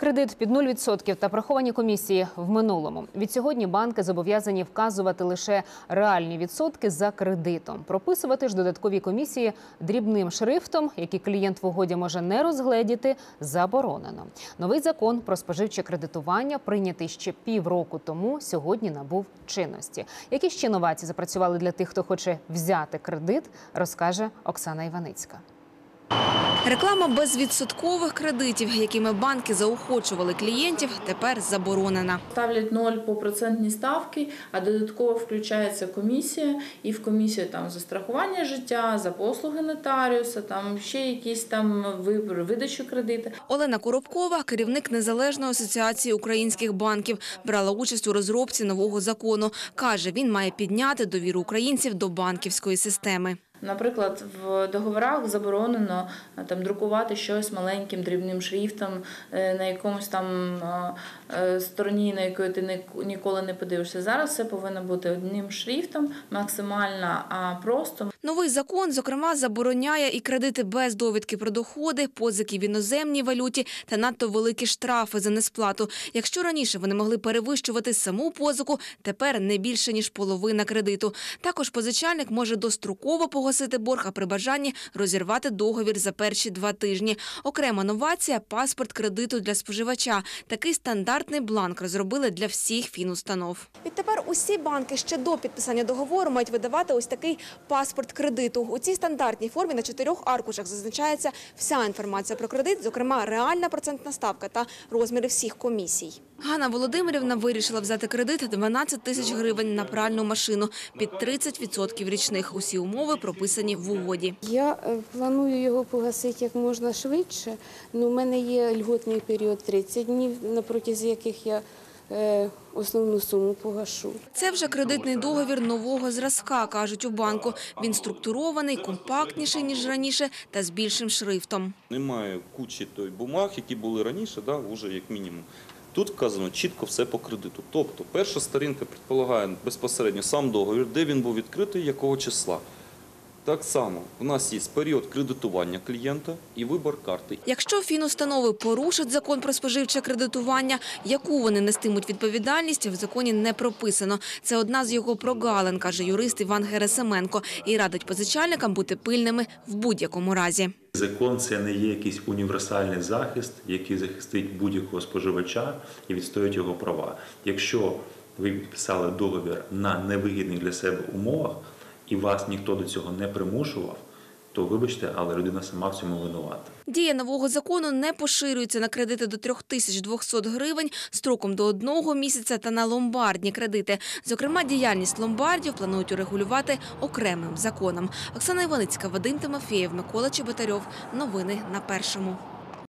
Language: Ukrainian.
Кредит під 0% та приховані комісії в минулому. Відсьогодні банки зобов'язані вказувати лише реальні відсотки за кредитом. Прописувати ж додаткові комісії дрібним шрифтом, які клієнт в угоді може не розгледіти, заборонено. Новий закон про споживче кредитування, прийнятий ще півроку тому, сьогодні набув чинності. Які ще новації запрацювали для тих, хто хоче взяти кредит, розкаже Оксана Іваницька. Реклама безвідсоткових кредитів, якими банки заохочували клієнтів, тепер заборонена. Ставлять 0 по процентній ставки, а додатково включається комісія, і в комісію там за страхування життя, за послуги нотаріуса, там ще якісь там вибори, видачу кредиту. Олена Коробкова, керівник Незалежної асоціації українських банків, брала участь у розробці нового закону. Каже, він має підняти довіру українців до банківської системи. Наприклад, в договорах заборонено е, там друкувати щось маленьким дрібним шрифтом е, на якомусь там е, стороні, на якої ти ні- ніколи не подивишся. Зараз все повинно бути одним шрифтом, максимально просто. Новий закон, зокрема, забороняє і кредити без довідки про доходи, позики в іноземній валюті та надто великі штрафи за несплату. Якщо раніше вони могли перевищувати саму позику, тепер не більше ніж половина кредиту. Також позичальник може достроково погасити борг, а при бажанні розірвати договір за перші два тижні. Окрема новація паспорт кредиту для споживача. Такий стандартний бланк розробили для всіх фінустанов. Відтепер усі банки ще до підписання договору мають видавати ось такий паспорт кредиту. У цій стандартній формі на чотирьох аркушах зазначається вся інформація про кредит, зокрема реальна процентна ставка та розміри всіх комісій. Ганна Володимирівна вирішила взяти кредит 12 тисяч гривень на пральну машину під 30% річних. Усі умови прописані в угоді. Я е, планую його погасити як можна швидше. Ну, у мене є льготний період 30 днів, на протязі яких я основну суму погашу. Це вже кредитний договір нового зразка, кажуть у банку. Він структурований, компактніший, ніж раніше, та з більшим шрифтом. Немає кучі той бумаг, які були раніше, да, вже як мінімум. Тут вказано чітко все по кредиту. Тобто, перша сторінка предполагає безпосередньо сам договір, де він був відкритий, якого числа. Так само у нас є період кредитування клієнта і вибір карти. Якщо фінустанови порушать закон про споживче кредитування, яку вони нестимуть відповідальність, в законі не прописано. Це одна з його прогалин, каже юрист Іван Герасименко, і радить позичальникам бути пильними в будь-якому разі. Закон це не є якийсь універсальний захист, який захистить будь-якого споживача і відстоїть його права. Якщо ви підписали договір на невигідних для себе умовах і вас ніхто до цього не примушував, то вибачте, але людина сама в цьому винувата. Дія нового закону не поширюється на кредити до 3200 гривень строком до одного місяця та на ломбардні кредити. Зокрема, діяльність ломбардів планують урегулювати окремим законом. Оксана Іваницька, Вадим Тимофєєв, Микола Чеботарьов. Новини на першому.